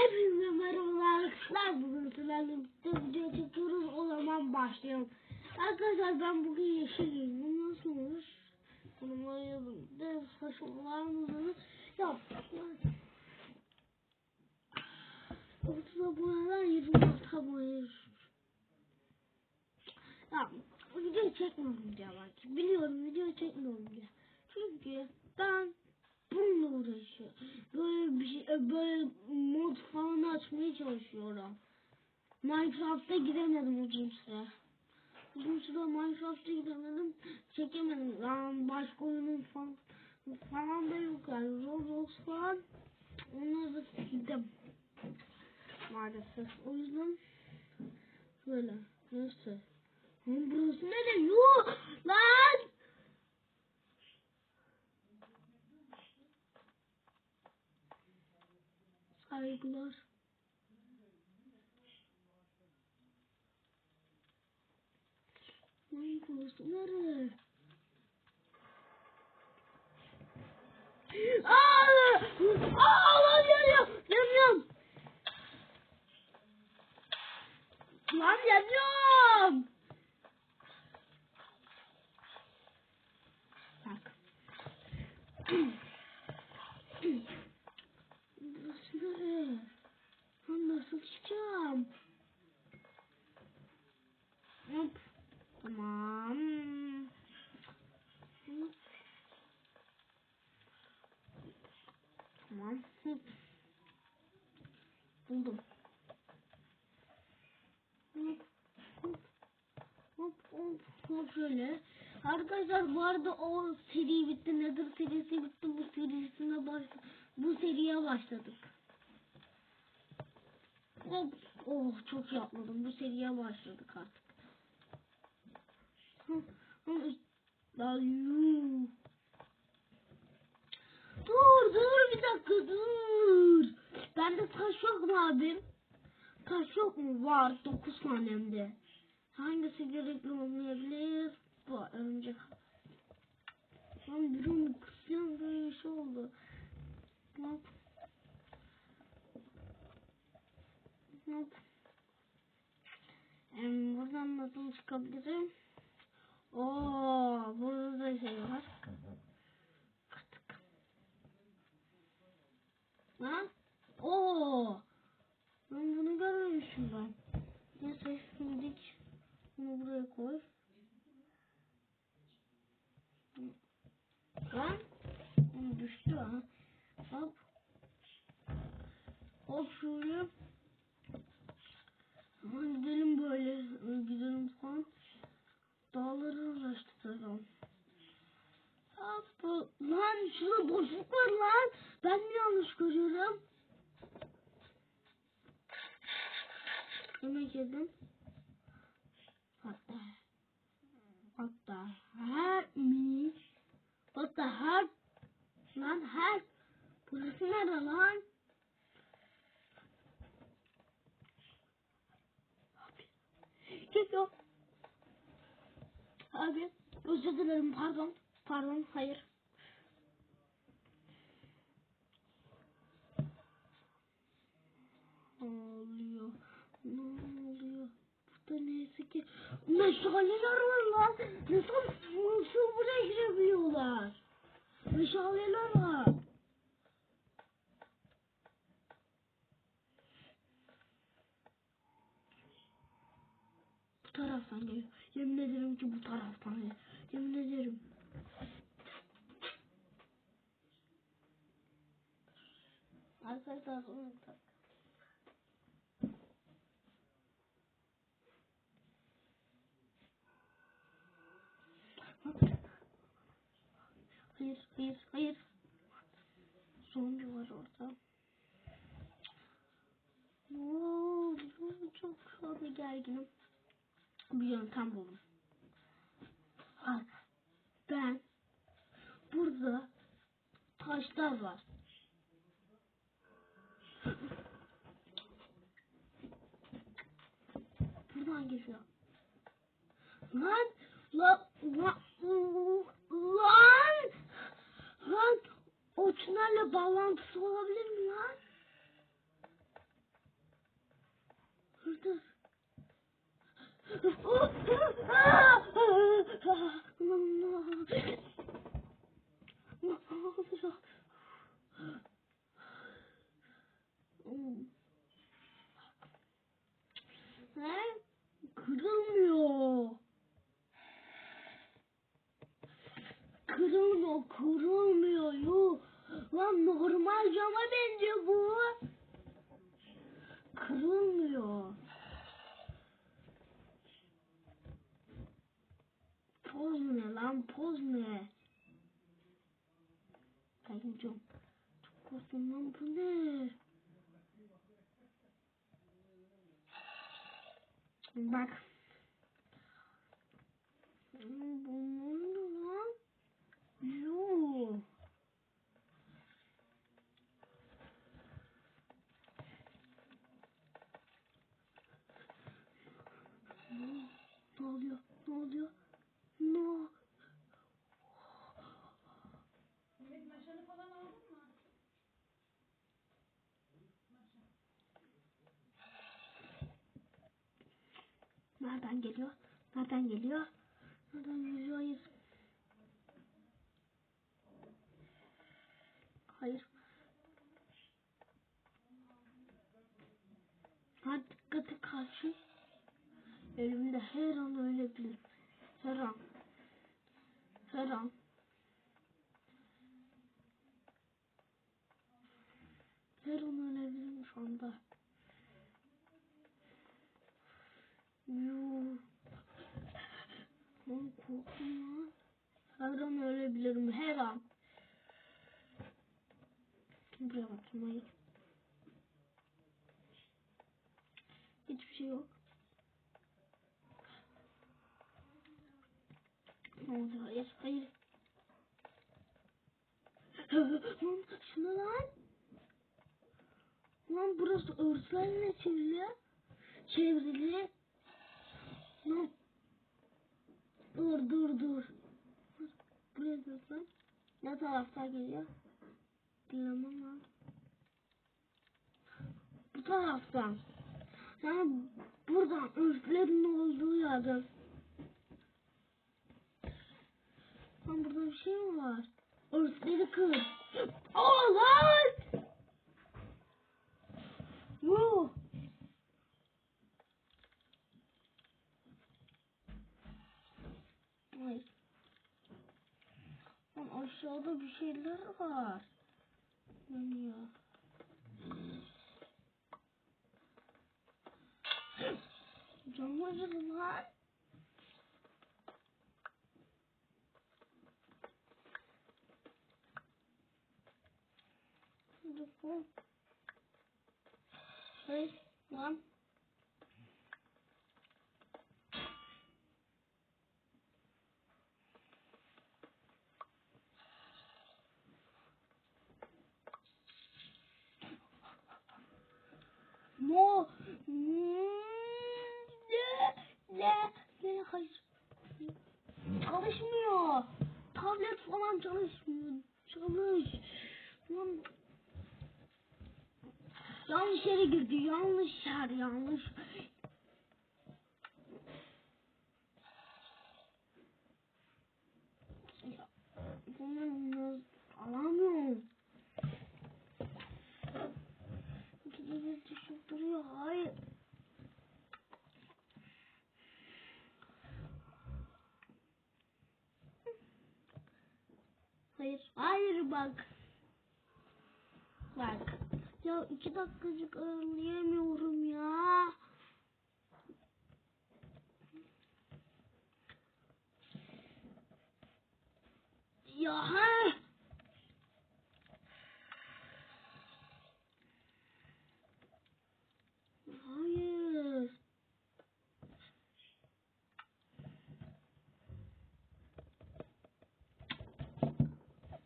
Hepinize merhabalar arkadaşlar. Bugün sizlerle birlikte video çekiyoruz. O zaman başlayalım. Arkadaşlar ben bugün yeşil giydim. Nasıl olmuş? Bunu bayıldım. De saçmalarımızı yaptık. Ortada boyadan 26 boyayır. Ya video çekmiyorum diye bak. Biliyorum video çekmiyorum diye. Çünkü ben bununla uğraşıyorum. Böyle bir şey, böyle mod falan açmaya çalışıyorum. Minecraft'a giremedim uzun süre. Uzun süre Minecraft'a giremedim. Çekemedim. Yani başka oyunun falan, falan da yok yani. Roblox falan. Onları da sildim. Maalesef. O yüzden böyle. Neyse. Lan burası ne Yok lan! Saygılar. Lan burası nere? Aa! Aa lan yanıyor! Yanıyorum! Lan yanıyorum! Bak. Burası nere? Lan nasıl çıkacağım? Hop. Tamam. Hop. Tamam. Hop. Buldum. Hop. Hop. Hop hop hop şöyle. Arkadaşlar bu arada o seri bitti. Nedir serisi bitti. Bu serisine baş bu seriye başladık. Hop. Oh çok yapmadım. Bu seriye başladık artık. Dur dur bir dakika dur. Bende taş yok mu abim? Taş yok mu? Var. 9 tane hem de. Hangisi gerekli olmayabilir? Bu önce. Lan bir onu kısıyorum böyle şey oldu. Hop. Hop. Em, buradan nasıl çıkabilirim? Oo, burada da şey var. Kıtık. Ha? Oo. Ben bunu görmemişim ben. Neyse şimdilik bunu buraya koy. Lan. Onu düştü ha. Hop. Hop şöyle. Aman gidelim böyle. Gidelim falan. Dağları uğraştıralım. Hop. Lan şurada boşluk var lan. Ben mi yanlış görüyorum? Yemek yedim. Hatta. Hatta. Help me. The help? Lan help. Burası nerede lan? Geliyor. Abi. Özür dilerim pardon. Pardon hayır. Ne oluyor? Ne oluyor? Burada neyse ki meşaleler var lan. Nasıl, nasıl buraya girebiliyorlar? Var. Bu taraftan geliyor. Yemin ederim ki bu taraftan geliyor. Yemin ederim. Arkadaşlar onu tak. Hayır, hayır, hayır. Zombi var orada. Oo, çok anda gerginim. Bir yöntem buldum. Bak, ben burada taşlar var. Buradan geliyor. Lan, lan, lan, lan, şunlarla bağlantısı olabilir mi lan? Burada. Ne olur olacağım. Çok korktum lan bu ne? Bak. Bunlar ne lan? Yuh. Ne oluyor? Ne oluyor? Ne? Evet maşanı falan aldın mı? Nereden geliyor? Nereden geliyor? Nereden geliyor? Hayır. Hayır. Ha dikkati karşı. Elimde her an ölebilir. Her an. Her an. Her an ölebilirim şu anda. Yuh. Lan korktum. Her an ölebilirim her an. Buraya bakayım hayır. Hiçbir şey yok. Ne oldu? Hayır, hayır. lan şuna lan. Lan burası örtülerle çevrili. Çevrili. Lan. Dur dur dur. Buraya dur lan. Ne taraftan geliyor? Bilemem lan. Bu taraftan. Yani buradan şeyler var. Yanıyor. Canım acıdı. Dur. Hayır lan. Yanlış yere girdi. Yanlış yer. Yanlış. Ya, Bunu alamıyorum. Bir düşüp duruyor. Hayır. Hayır. Hayır. Bak. Ya iki dakikacık ağırlayamıyorum ya. Ya ha. Hayır.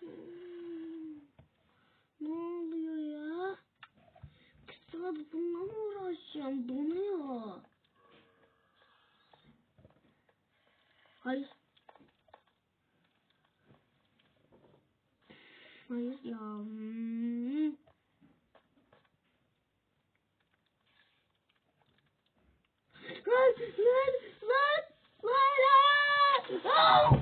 Hmm. Ne oluyor ya? Kısa bununla mı uğraşacağım? Donuyor. Hayır. Hayır ya. Hmm. Lan lan lan lan lan. Au!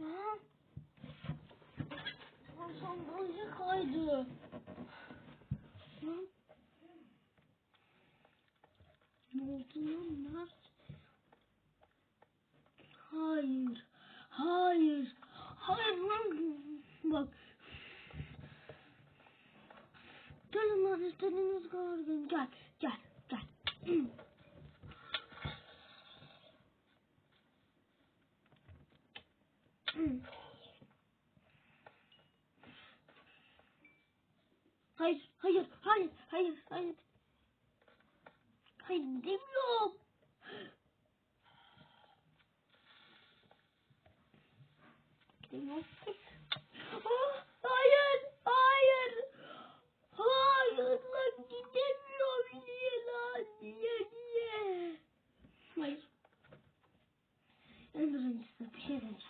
Lan. Lan Mert? Hayır. Hayır. Hayır lan. Bak. Gelin lan istediğiniz kadar gelin. Gel. Gel. Gel. Demiyorum. Ah, hayır, hayır. Hayır lan gidemiyorum. Niye lan? Niye, niye? Hayır. En birincisi bir şey diyeceğim.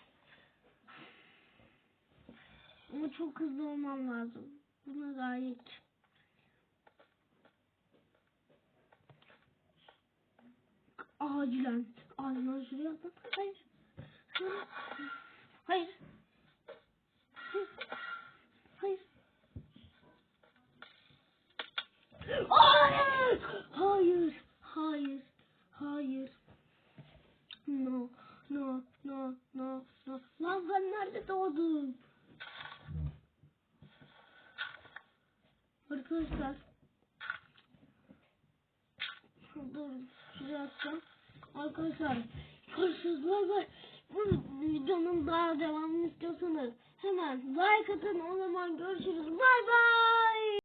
Ama çok hızlı olmam lazım. Buna gayet. Acilen. Acilen şuraya atın. Hayır. Hayır. Hayır. Hayır. Hayır. Hayır. Hayır. No. No.